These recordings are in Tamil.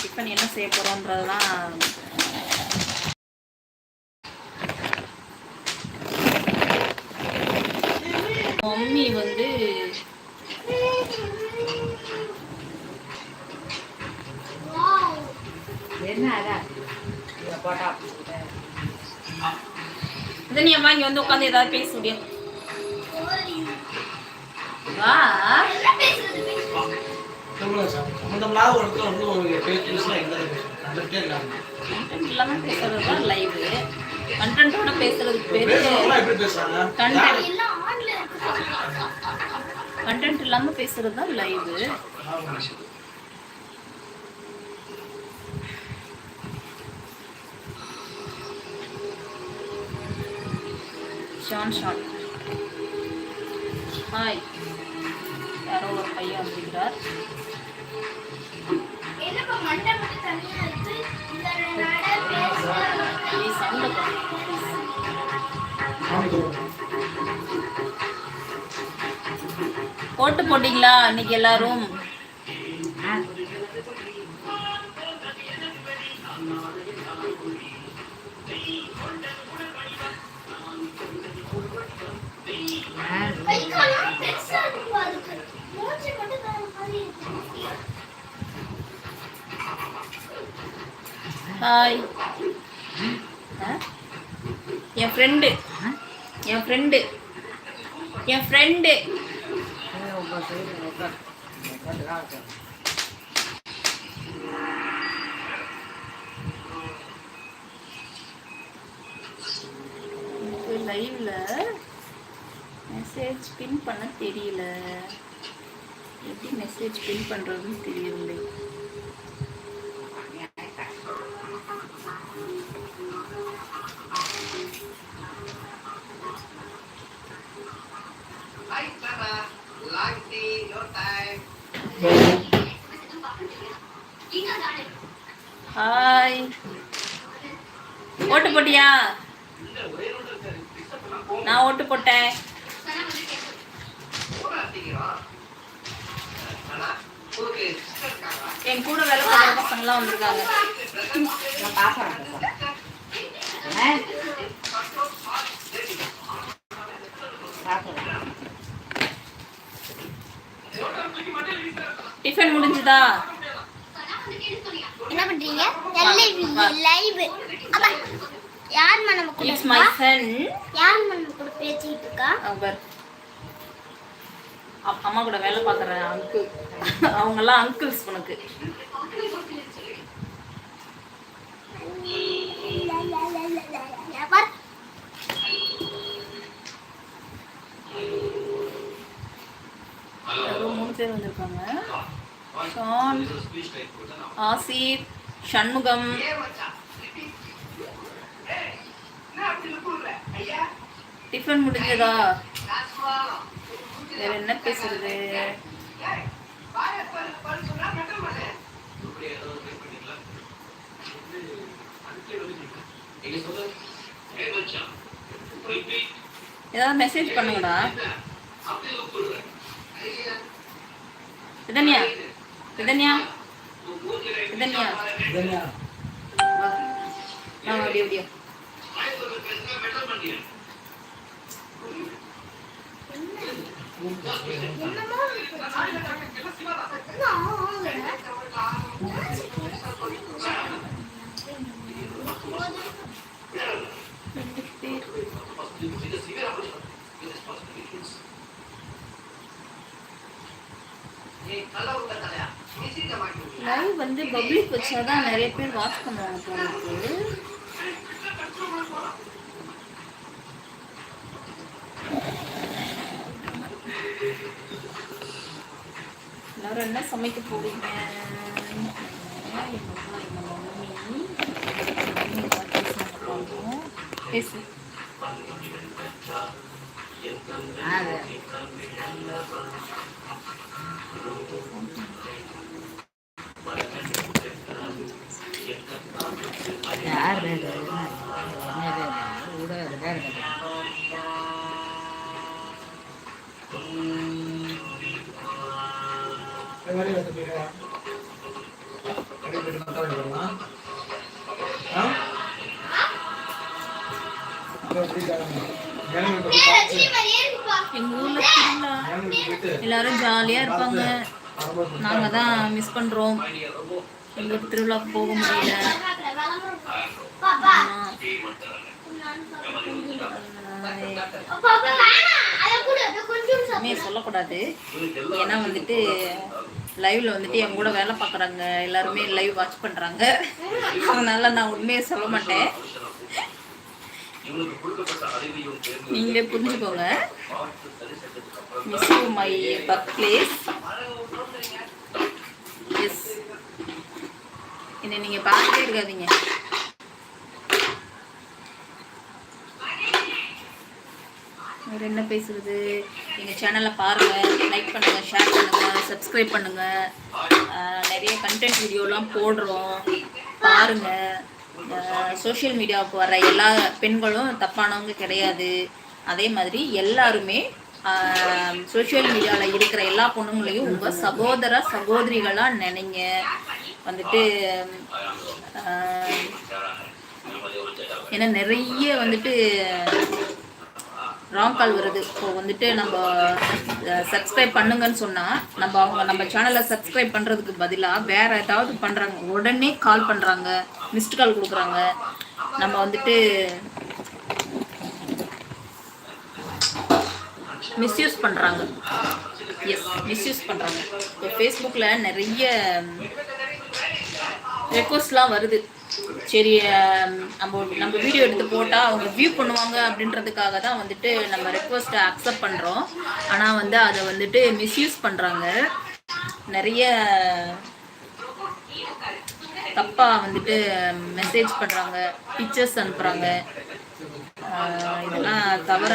டிஃபன் என்ன செய்ய போகிறோன்றதெல்லாம் மம்மி வந்து என்ன அதான் இதை போட்டா இதை நீ அம்மா இங்கே வந்து உட்காந்து ஏதாவது பேச முடியும். வா. சம்மந்தமில்லாத ஒரு இடத்துல வந்து உங்களுக்கு பேசுனா எங்க கண்டுகிட்டே இருக்காங்க கண்டென்ட் இல்லாமல் பேசுறது தான் லைவ் கண்டென்ட்டோட பேசுறதுக்கு பேர் எப்படி பேசுறாங்க? கண்டென்ட் கண்டென்ட் இல்லாமல் பேசுறது தான் லைவ் ஷான் ஷான் ஹாய் யாரோ ஒரு பையன் வந்துக்கிறார் போட்டு போட்டீங்களா? இன்னைக்கு எல்லாரும். ஹாய் என் ஃப்ரெண்டு என் ஃப்ரெண்டு என் ஃப்ரெண்டு உங்கள் சைடு உட்கார் உட்காந்து எனக்கு லைவ்ல மெசேஜ் பின் பண்ண தெரியல. எப்படி மெசேஜ் பின் பண்ணுறதுன்னு தெரியவில்லை. ஹாய் ஓட்டு போட்டியா? நான் ஓட்டு போட்டேன். என் கூட வேலை பார்க்குற பசங்களாம் வந்திருக்காங்க. நான் பார்க்குறேன் முடிஞ்சுதா என்ன பண்றீங்க? லைவ் லைவ் அப்பா யார் நம்ம கூட இட்ஸ் மை இருக்கா? சன் யார் நம்ம கூட பேசிட்டு இருக்கா? அவர். அம்மா கூட வேலை பார்க்குற அங்கிள் அவங்கெல்லாம் அங்கிள்ஸ் உனக்கு. மூணு பேர் வந்திருக்காங்க. ஷான் ஆசிப் சண்முகம். டிஃபன் முடிஞ்சதா? வேற என்ன பேசுறது? ஏதாவது மெசேஜ் பண்ணுங்கடா. இதன்யா இதன்யா? இதன்யா? வா. நான் அப்படியே அப்படியே. லைவ் வந்து பப்ளிக் வச்சாதான் நிறைய பேர் வாட்ச் பண்ணுவாங்க போனது எல்லாரும் என்ன சமைக்க போறீங்க? பேசு அம்மா, எங்க ஊர்ல திருவிழா எல்லாரும் ஜாலியா இருப்பாங்க. வரும்போது நாங்க தான் மிஸ் பண்றோம். எங்களுக்கு திருவிழாக்கு போக முடியல. ஆமா. உண்மையை சொல்லக்கூடாது. ஏன்னா வந்துட்டு லைவ்ல வந்துட்டு என் கூட வேலை பார்க்குறாங்க. எல்லாருமே லைவ் வாட்ச் பண்றாங்க. அதனால நான் உண்மையை சொல்ல மாட்டேன். நீங்களே புரிஞ்சுக்கோங்க. Miss my birth place yes என்னை நீங்கள் பார்த்துட்டே இருக்காதீங்க. வேறு என்ன பேசுகிறது எங்கள் சேனலை பாருங்கள் லைக் பண்ணுங்கள் ஷேர் பண்ணுங்கள் சப்ஸ்கிரைப் பண்ணுங்கள் நிறைய கண்டென்ட் வீடியோலாம் போடுறோம். பாருங்கள் சோஷியல் மீடியாவுக்கு வர எல்லா பெண்களும் தப்பானவங்க கிடையாது. அதே மாதிரி எல்லாருமே சோஷியல் மீடியாவில் இருக்கிற எல்லா பொண்ணுங்களையும் உங்கள் சகோதர சகோதரிகளாக நினைங்க. வந்துட்டு ஏன்னா நிறைய வந்துட்டு ராங் கால் வருது இப்போ வந்துட்டு நம்ம சப்ஸ்கிரைப் பண்ணுங்கன்னு சொன்னால் நம்ம அவங்க நம்ம சேனலை சப்ஸ்கிரைப் பண்ணுறதுக்கு பதிலாக வேற ஏதாவது பண்ணுறாங்க உடனே கால் பண்ணுறாங்க மிஸ்டு கால் கொடுக்குறாங்க. நம்ம வந்துட்டு மிஸ்யூஸ் பண்ணுறாங்க எஸ் மிஸ்யூஸ் பண்ணுறாங்க இப்போ ஃபேஸ்புக்கில் நிறைய ரெக்வஸ்ட்லாம் வருது. சரி நம்ம நம்ம வீடியோ எடுத்து போட்டால் அவங்க வியூ பண்ணுவாங்க அப்படின்றதுக்காக தான் வந்துட்டு நம்ம ரெக்வஸ்ட்டை அக்செப்ட் பண்ணுறோம் ஆனால் வந்து அதை வந்துட்டு மிஸ்யூஸ் பண்ணுறாங்க நிறைய தப்பாக வந்துட்டு மெசேஜ் பண்ணுறாங்க பிக்சர்ஸ் அனுப்புகிறாங்க இதெல்லாம் தவிர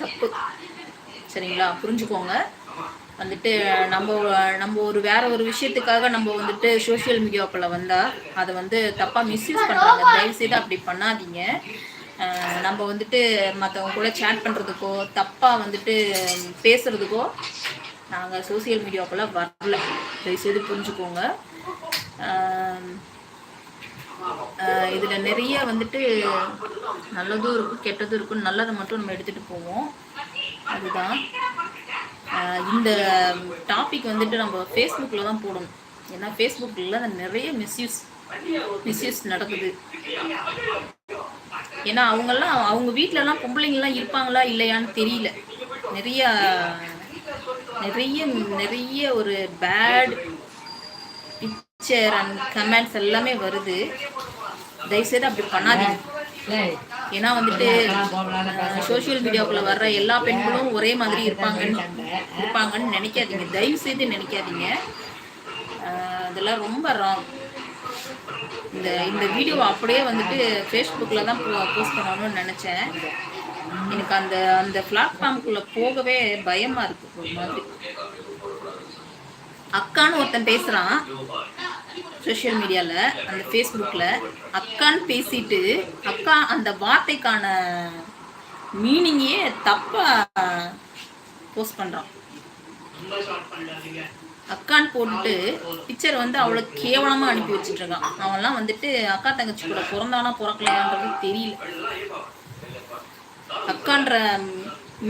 தப்பு. சரிங்களா? புரிஞ்சுக்கோங்க. வந்துட்டு நம்ம நம்ம ஒரு வேற ஒரு விஷயத்துக்காக நம்ம வந்துட்டு சோஷியல் மீடியாக்குள்ளே வந்தா அதை வந்து தப்பா மிஸ்யூஸ் பண்ணுறாங்க தயவு செய்து அப்படி பண்ணாதீங்க. நம்ம வந்துட்டு மற்றவங்க கூட சேட் பண்றதுக்கோ தப்பா வந்துட்டு பேசுறதுக்கோ நாங்கள் சோஷியல் மீடியாக்குள்ளே வரல. தயவு செய்து புரிஞ்சுக்கோங்க இதில் இதுல நிறைய வந்துட்டு நல்லதும் இருக்கும் கெட்டதும் இருக்கும். நல்லதை மட்டும் நம்ம எடுத்துட்டு போவோம். அதுதான். இந்த டாபிக் வந்துட்டு நம்ம ஃபேஸ்புக்கில் தான் போடணும். ஏன்னா ஃபேஸ்புக்கில் நிறைய மிஸ்யூஸ் மிஸ்யூஸ் நடக்குது. ஏன்னா அவங்கெல்லாம் அவங்க வீட்டிலலாம் பொம்பளைங்கள்லாம் இருப்பாங்களா இல்லையான்னு தெரியல. நிறைய நிறைய நிறைய ஒரு பேட் பிக்சர் அண்ட் கமெண்ட்ஸ் எல்லாமே வருது. தயவுசெய்து அப்படி பண்ணாதீங்க. ஏன்னா வந்துட்டு சோஷியல் மீடியாவுக்குள்ள வர்ற எல்லா பெண்களும் ஒரே மாதிரி இருப்பாங்கன்னு இருப்பாங்கன்னு நினைக்காதீங்க. தயவு செய்து நினைக்காதீங்க. அதெல்லாம் ரொம்ப ராங் இந்த இந்த வீடியோ அப்படியே வந்துட்டு ஃபேஸ்புக்கில் தான் போஸ்ட் பண்ணணும்னு நினச்சேன். எனக்கு அந்த அந்த பிளாட்ஃபார்முக்குள்ளே போகவே பயமாக இருக்குது ஒரு மாதிரி. அக்கான்னு ஒருத்தன் பேசுகிறான் சோஷியல் மீடியாவில் அந்த ஃபேஸ்புக்கில் அக்கான்னு பேசிட்டு அக்கா அந்த வார்த்தைக்கான மீனிங்கே தப்பாக போஸ்ட் பண்ணுறான் அக்கான்னு போட்டுட்டு பிக்சர் வந்து அவ்வளோ கேவலமாக அனுப்பி வச்சுட்டு இருக்கான் அவன்லாம் வந்துட்டு அக்கா தங்கச்சி கூட பிறந்தானா பிறக்கலையான்றது தெரியல. அக்கான்ற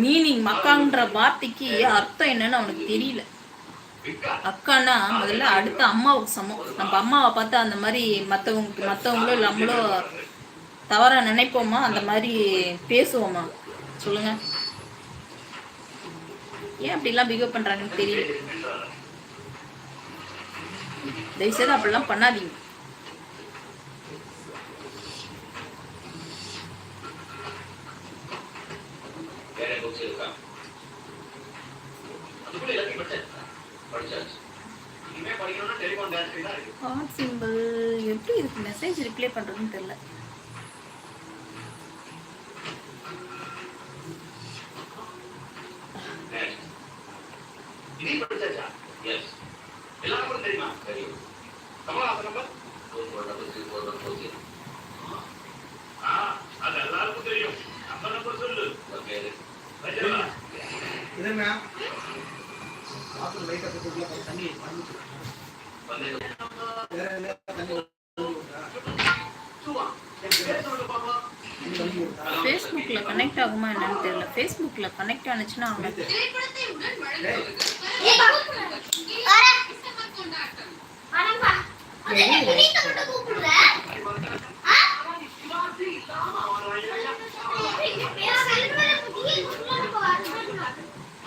மீனிங் அக்கான்ற வார்த்தைக்கு அர்த்தம் என்னன்னு அவனுக்கு தெரியல. அக்கான்னா முதல்ல அடுத்த அம்மாவுக்கு சமம். நம்ம அம்மாவை பார்த்து அந்த மாதிரி மற்றவங்க மற்றவங்களோ நம்மளோ தவறா நினைப்போமா? அந்த மாதிரி பேசுவோமா? சொல்லுங்க. ஏன் அப்படிலாம் பிஹேவ் பண்றாங்கன்னு தெரியல. தயவுசெய்து அப்படிலாம் பண்ணாதீங்க. ஹார்ட் சிம்பிள் எப்படி இதுக்கு மெசேஜ் ரிப்ளை பண்றதுன்னு தெரியல. இதுங்க பாத்ரூம் லைட்டா போட்டு உள்ள போய் தண்ணி வேற என்ன தண்ணி ஃபேஸ்புக்கில் கனெக்ட் ஆகுமா என்னன்னு தெரியல. ஃபேஸ்புக்கில் கனெக்ட் ஆனுச்சுன்னா அவங்க